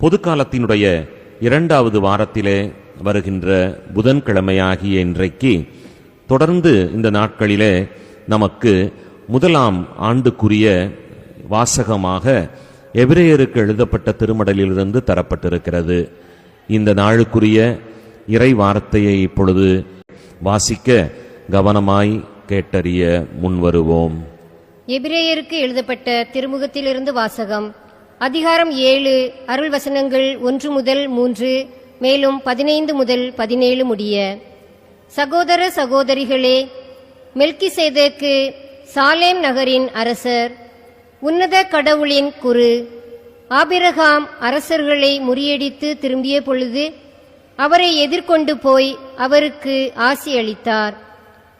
பொதுக்காலத்தினுடைய இரண்டாவது வாரத்திலே வருகின்ற புதன்கிழமையாகிய இன்றைக்கு தொடர்ந்து இந்த நாட்களிலே நமக்கு முதலாம் ஆண்டுக்குரிய வாசகமாக எபிரேயருக்கு எழுதப்பட்ட திருமடலிலிருந்து தரப்பட்டிருக்கிறது. இந்த நாளுக்குரிய இறை வார்த்தையை இப்பொழுது வாசிக்க கவனமாய் கேட்டறிய முன்வருவோம். எபிரேயருக்கு எழுதப்பட்ட திருமுகத்திலிருந்து வாசகம் அதிகாரம் ஏழு அருள் வசனங்கள் ஒன்று முதல் மூன்று மேலும் பதினைந்து முதல் பதினேழு முடிய. சகோதர சகோதரிகளே மெல்கிசேதேக்கு சாலேம் நகரின் அரசர் உன்னத கடவுளின் குரு ஆபிரகாம் அரசர்களை முறியடித்து திரும்பிய பொழுது அவரை எதிர்கொண்டு போய் அவருக்கு ஆசி அளித்தார்.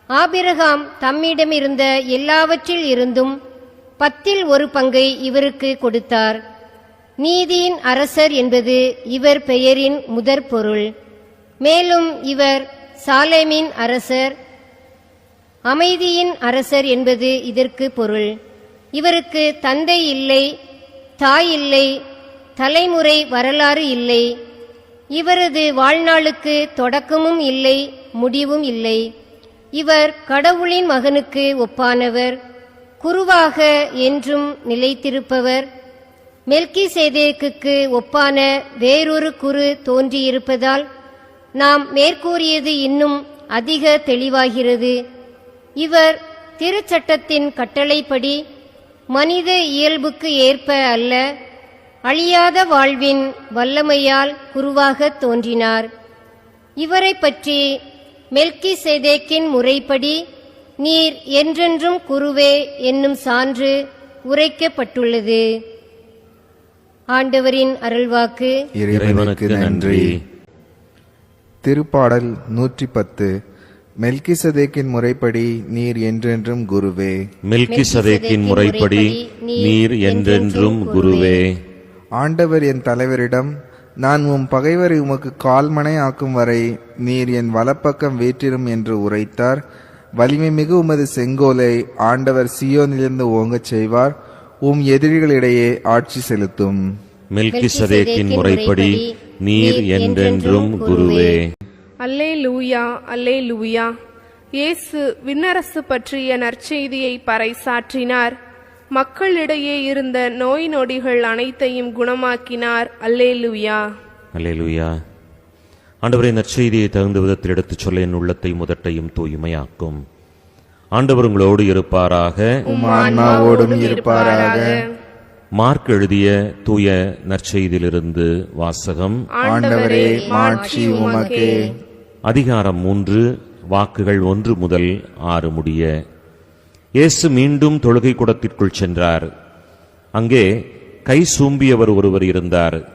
ஆபிரகாம் தம்மிடமிருந்த எல்லாவற்றில் இருந்தும் பத்தில் ஒரு பங்கை இவருக்கு கொடுத்தார். நீதியின் அரசர் என்பது இவர் பெயரின் முதற் பொருள். மேலும் இவர் சாலேமின் அரசர் அமைதியின் அரசர் என்பது இதற்கு பொருள். இவருக்கு தந்தை இல்லை தாய் இல்லை தலைமுறை வரலாறு இல்லை. இவரது வாழ்நாளுக்கு தொடக்கமும் இல்லை முடிவும் இல்லை. இவர் கடவுளின் மகனுக்கு ஒப்பானவர். குருவாக என்றும் நிலைத்திருப்பவர். மெல்கி சேதேக்குக்கு ஒப்பான வேறொரு குரு தோன்றியிருப்பதால் நாம் மேற்கூறியது இன்னும் அதிக தெளிவாகிறது. இவர் திருச்சட்டத்தின் கட்டளைப்படி மனித இயல்புக்கு ஏற்ப அல்ல அழியாத வாழ்வின் வல்லமையால் குருவாகத் தோன்றினார். இவரை பற்றி மெல்கி சேதேக்கின் முறைப்படி நீர் என்றென்றும் குருவே என்னும் சான்று உரைக்கப்பட்டுள்ளது. ஆண்டவரின் அருள்வாக்கு. இறைவனுக்கு நன்றி. திருப்பாடல் நூற்றி பத்து மெல்கிசதேக்கின் முறைப்படி நீர் என்றென்றும் குருவே. மெல்கிசதேக்கின் முறைப்படி நீர் என்றென்றும் குருவே. ஆண்டவர் என் தலைவரிடம் நான் உம் பகைவரை உமக்கு கால்மனை ஆக்கும் வரை நீர் என் வலப்பக்கம் வேற்றிரும் என்று உரைத்தார். வலிமை மிகு உமது செங்கோலை ஆண்டவர் சியோனிலிருந்து ஓங்கச் செய்வார். உம் எதிரிகளிடையே ஆட்சி செலுத்தும். மெல்கிசதேக்கின் முறைப்படி நீர் என்றென்றும் குருவே. அல்லே லூயா அல்லே லூயா இயேசு விண்ணரசு பற்றிய நற்செய்தியை பறைசாற்றினார். மக்களிடையே இருந்த நோய் நொடிகள் அனைத்தையும் குணமாக்கினார். அல்லே லூயா அல்லேலூயா. ஆண்டவரை நற்செய்தியை தகுந்த விதத்தில் எடுத்துச் சொல்ல என் உள்ளத்தை முதட்டையும் தூய்மையாக்கும். ஆண்டவர் உங்களோடு இருப்பாராக. ஆன்மாவோடும் இருப்பாராக. மார்க் எழுதிய தூய நற்செய்தியிலிருந்து வாசகம். ஆண்டவரே மாட்சி உமக்கே. அதிகாரம் மூன்று வாக்குகள் ஒன்று முதல் ஆறு முடிய. இயேசு மீண்டும் தொழுகை கூடத்திற்குள் சென்றார். அங்கே கை சூம்பியவர் ஒருவர் இருந்தார்.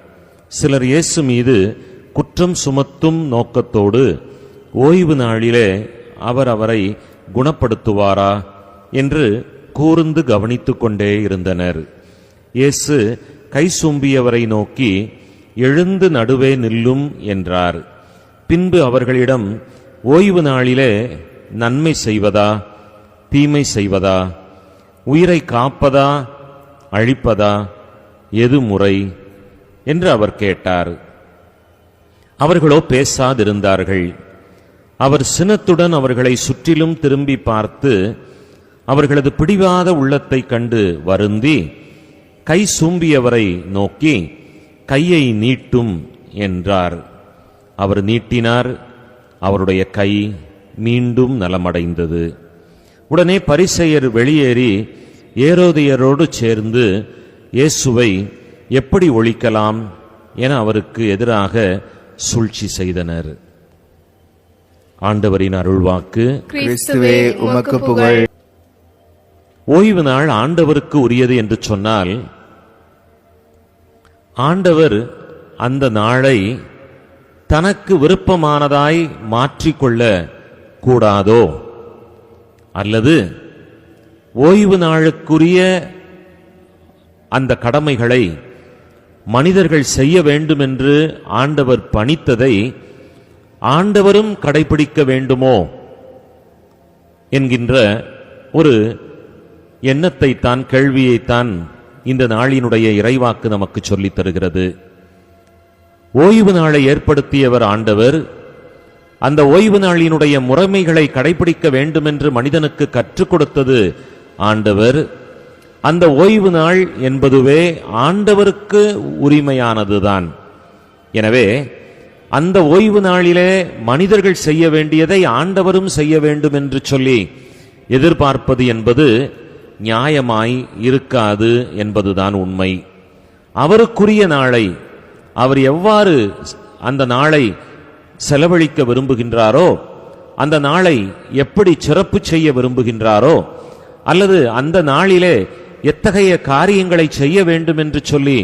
சிலர் இயேசு மீது குற்றம் சுமத்தும் நோக்கத்தோடு ஓய்வு நாளிலே அவர் அவரை குணப்படுத்துவாரா என்று கூர்ந்து கவனித்துக் கொண்டே இருந்தனர். இயேசு கை சூம்பியவரை நோக்கி எழுந்து நடுவே நில்லும் என்றார். பின்பு அவர்களிடம் ஓய்வு நாளிலே நன்மை செய்வதா? தீமை செய்வதா? உயிரை காப்பதா? அழிப்பதா? எது முறை? என்று அவர் கேட்டார். அவர்களோ பேசாதிருந்தார்கள். அவர் சினத்துடன் அவர்களை சுற்றிலும் திரும்பி பார்த்து அவர்களது பிடிவாத உள்ளத்தைக் கண்டு வருந்தி கை சூம்பியவரை நோக்கி கையை நீட்டும் என்றார். அவர் நீட்டினார். அவருடைய கை மீண்டும் நலமடைந்தது. உடனே பரிசெயர் வெளியேறி ஏரோதியரோடு சேர்ந்து இயேசுவை எப்படி ஒழிக்கலாம்? என அவருக்கு எதிராக சூழ்ச்சி செய்தனர். ஆண்டவரின் அருள்வாக்கு. கிறிஸ்துவே உமக்கு புகழ். ஓய்வு நாள் ஆண்டவருக்கு உரியது என்று சொன்னால் ஆண்டவர் அந்த நாளை தனக்கு விருப்பமானதாய் மாற்றிக்கொள்ள கூடாதோ? அல்லது ஓய்வு நாளுக்குரிய அந்த கடமைகளை மனிதர்கள் செய்ய வேண்டும் என்று ஆண்டவர் பணித்ததை ஆண்டவரும் கடைபிடிக்க வேண்டுமோ என்கின்ற ஒரு எண்ணத்தை தான் கேள்வியைத்தான் இந்த நாளினுடைய இறைவாக்கு நமக்கு சொல்லித் தருகிறது. ஓய்வு நாளை ஏற்படுத்தியவர் ஆண்டவர். அந்த ஓய்வு நாளினுடைய முறைமைகளை கடைபிடிக்க வேண்டும் என்று மனிதனுக்கு கற்றுக் கொடுத்தது ஆண்டவர். அந்த ஓய்வு நாள் என்பதுவே ஆண்டவருக்கு உரிமையானதுதான். எனவே அந்த ஓய்வு நாளிலே மனிதர்கள் செய்ய வேண்டியதை ஆண்டவரும் செய்ய வேண்டும் என்று சொல்லி எதிர்பார்ப்பது என்பது நியாயமாய் இருக்காது என்பதுதான் உண்மை. அவருக்குரிய நாளை அவர் எவ்வாறு அந்த நாளை செலவழிக்க விரும்புகின்றாரோ அந்த நாளை எப்படி சிறப்பு செய்ய விரும்புகின்றாரோ அல்லது அந்த நாளிலே எத்தகைய காரியங்களை செய்ய வேண்டும் என்று சொல்லி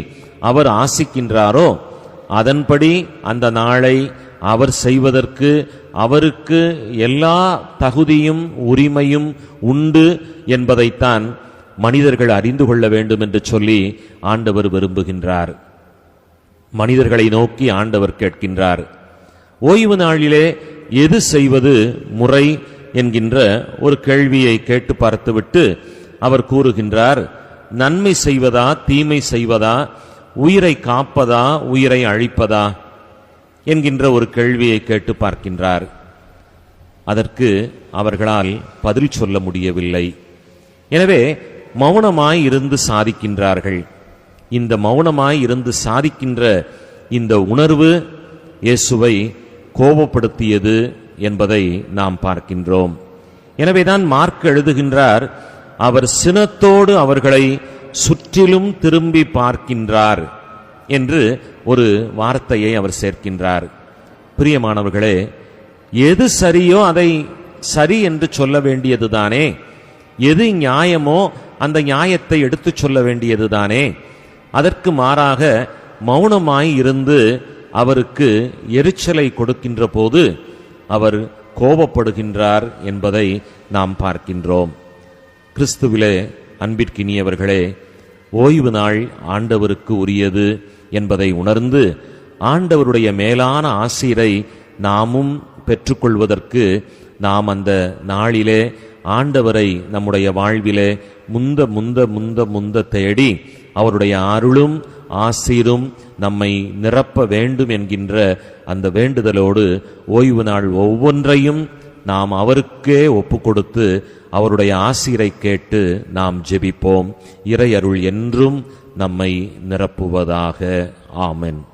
அவர் ஆசிக்கின்றாரோ அதன்படி அந்த நாளை அவர் செய்வதற்கு அவருக்கு எல்லா தகுதியும் உரிமையும் உண்டு என்பதைத்தான் மனிதர்கள் அறிந்து கொள்ள வேண்டும் என்று சொல்லி ஆண்டவர் விரும்புகின்றார். மனிதர்களை நோக்கி ஆண்டவர் கேட்கின்றார். ஓய்வு நாளிலே எது செய்வது முறை என்கின்ற ஒரு கேள்வியை கேட்டு பார்த்துவிட்டு அவர் கூறுகின்றார் நன்மை செய்வதா தீமை செய்வதா உயிரை காப்பதா உயிரை அழிப்பதா? என்கின்ற ஒரு கேள்வியை கேட்டு பார்க்கின்றார். அதற்கு அவர்களால் பதில் சொல்ல முடியவில்லை. எனவே மௌனமாய் இருந்து சாதிக்கின்றார்கள். இந்த மௌனமாய் இருந்து சாதிக்கின்ற இந்த உணர்வு இயேசுவை கோபப்படுத்தியது என்பதை நாம் பார்க்கின்றோம். எனவேதான் மார்க் எழுதுகின்றார் அவர் சினத்தோடு அவர்களை சுற்றிலும் திரும்பி பார்க்கின்றார் என்று ஒரு வார்த்தையை அவர் சேர்க்கின்றார். பிரியமானவர்களே எது சரியோ அதை சரி என்று சொல்ல வேண்டியதுதானே? எது நியாயமோ அந்த நியாயத்தை எடுத்துச் சொல்ல வேண்டியதுதானே? அதற்கு மாறாக மௌனமாய் இருந்து அவருக்கு எரிச்சலை கொடுக்கின்ற போது அவர் கோபப்படுகின்றார் என்பதை நாம் பார்க்கின்றோம். கிறிஸ்துவிலே அன்பிற்கினியவர்களே ஓய்வு நாள் ஆண்டவருக்கு உரியது என்பதை உணர்ந்து ஆண்டவருடைய மேலான ஆசிரை நாமும் பெற்றுக்கொள்வதற்கு நாம் அந்த நாளிலே ஆண்டவரை நம்முடைய வாழ்விலே முந்த முந்த முந்த முந்த தேடி அவருடைய அருளும் ஆசீரும் நம்மை நிரப்ப வேண்டும் என்கின்ற அந்த வேண்டுதலோடு ஓய்வு நாள் ஒவ்வொன்றையும் நாம் அவருக்கே ஒப்பு கொடுத்து அவருடைய ஆசிரை கேட்டு நாம் ஜெபிப்போம். இறையருள் என்றும் நம்மை நிரப்புவதாக. ஆமென்.